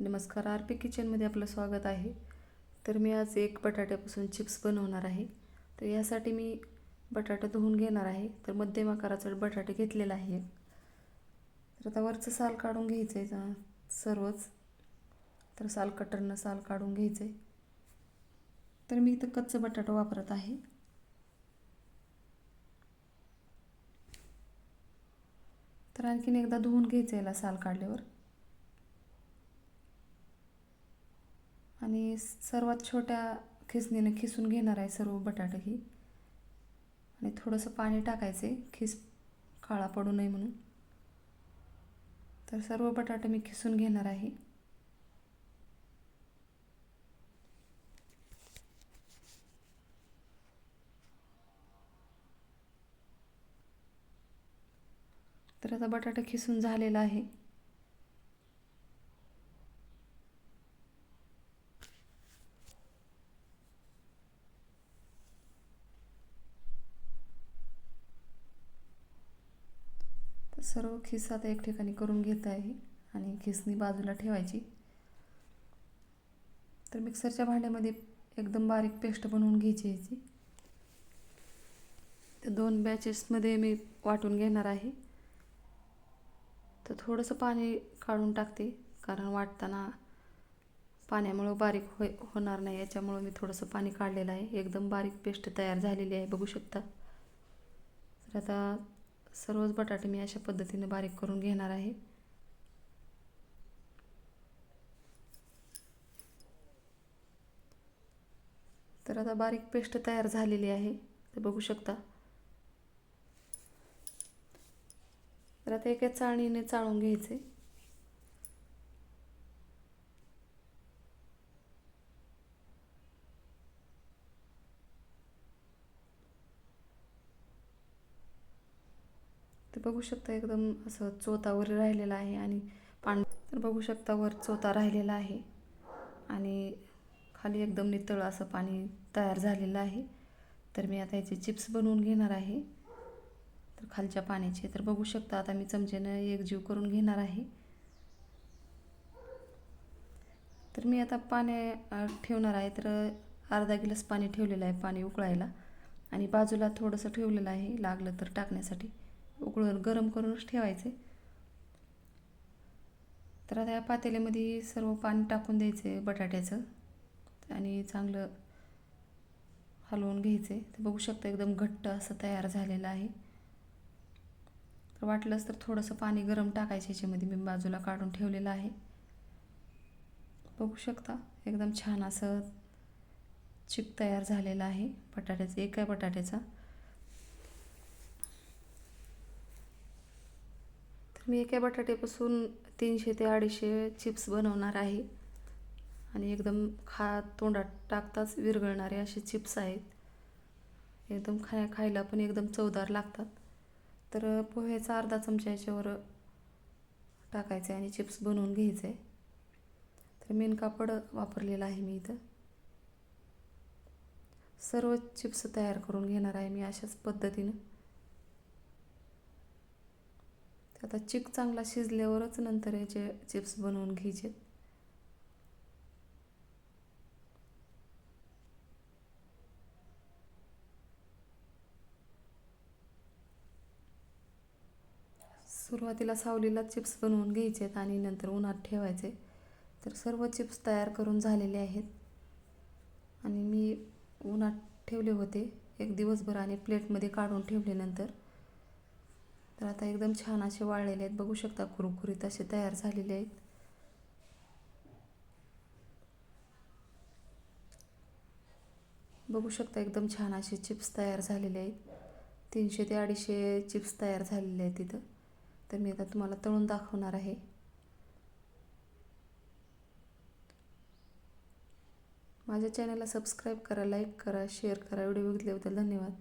नमस्कार R P किचनमध्ये आपलं स्वागत आहे. तर मी आज एक बटाट्यापासून चिप्स बनवणार आहे. तर यासाठी मी बटाटा धुवून घेणार आहे. तर मध्यम आकाराचा बटाटे घेतलेला आहे. तर आता वरचं साल काढून घ्यायचं आहे सर्वच. तर साल कटरनं साल काढून घ्यायचं आहे तर मी इथं कच्चं बटाटा वापरत आहे. तर आणखीन एकदा धुवून घ्यायचं याला साल काढल्यावर. आणि सर्वात छोट्या खिसणीने खिसून घेणार आहे सर्व बटाटे ही. आणि थोडंसं पाणी टाकायचे खिस काळा पडू नये म्हणून. तर सर्व बटाटे मी खिसून घेणार आहे. तर आता बटाटा खिसून झालेला आहे. सर्व खिस आता एक ठिकाणी करून घेत आहे आणि खिसणी बाजूला ठेवायची. तर मिक्सरच्या भांड्यामध्ये एकदम बारीक पेस्ट बनवून घ्यायची याची. तर दोन बॅचेसमध्ये मी वाटून घेणार आहे. तर थोडंसं पाणी काढून टाकते कारण वाटताना पाण्यामुळं बारीक होय होणार नाही याच्यामुळं मी थोडंसं पाणी काढलेलं आहे. एकदम बारीक पेस्ट तयार झालेली आहे बघू शकता. तर आता सर्वच बटाटे मी अशा पद्धतीने बारीक करून घेणार आहे. तर आता बारीक पेस्ट तयार झालेली आहे. ते बघू शकता. तर आता एका चाळणीने चाळून घ्यायचे. ते बघू शकता एकदम असं चोतावर राहिलेलं आहे आणि पांढ तर बघू शकता वर चोता राहिलेला आहे. आणि खाली एकदम नितळ असं पाणी तयार झालेलं आहे. तर मी आता याचे चिप्स बनवून घेणार आहे. तर खालच्या पाण्याचे तर बघू शकता आता मी चमच्यानं एकजीव करून घेणार आहे. तर मी आता पाण्या ठेवणार आहे. तर अर्धा गिलास पाणी ठेवलेलं आहे पाणी उकळायला. आणि बाजूला थोडंसं ठेवलेलं आहे लागलं तर टाकण्यासाठी. उकळून गरम करूनच ठेवायचे. तर आता या पातेल्यामध्ये सर्व पाणी टाकून द्यायचे बटाट्याचं आणि चांगलं हलवून घ्यायचे. ते बघू शकता एकदम घट्ट असं तयार झालेलं आहे. तर वाटलंच तर थोडंसं पाणी गरम टाकायचं याच्यामध्ये मी बाजूला काढून ठेवलेलं आहे. बघू शकता एकदम छान असं चिक तयार झालेला आहे बटाट्याचा एका बटाट्याचा. मी एका बटाट्यापासून तीनशे ते अडीचशे चिप्स बनवणार आहे. आणि एकदम खा तोंडात टाकताच विरघळणारे असे चिप्स आहेत. एकदम खाय खायला पण एकदम चवदार लागतात. तर पोह्याचा अर्धा चमचा याच्यावर टाकायचं आहे आणि चिप्स बनवून घ्यायचं आहे तर मेन कापड वापरलेलं आहे मी इथं. सर्व चिप्स तयार करून घेणार आहे मी अशाच पद्धतीनं. आता चिक चांगला शिजल्यावरच नंतर याचे चिप्स बनवून घ्यायचे. सुरुवातीला सावलीला चिप्स बनवून घ्यायचे आहेत आणि नंतर उन्हात ठेवायचे. तर सर्व चिप्स तयार करून झालेले आहेत. आणि मी उन्हात ठेवले होते. एक दिवसभर आणि प्लेटमध्ये काढून ठेवले नंतर. तर आता एकदम छान असे वाळलेले आहेत. बघू शकता कुरकुरीत असे तयार झालेले आहेत. बघू शकता एकदम छान असे चिप्स तयार झालेले आहेत. तीनशे ते अडीचशे चिप्स तयार झालेले आहेत तिथं तर मी आता तुम्हाला तळून दाखवणार आहे. माझ्या चॅनलला सबस्क्राईब करा लाईक करा शेअर करा. व्हिडिओ बघितल्याबद्दल धन्यवाद.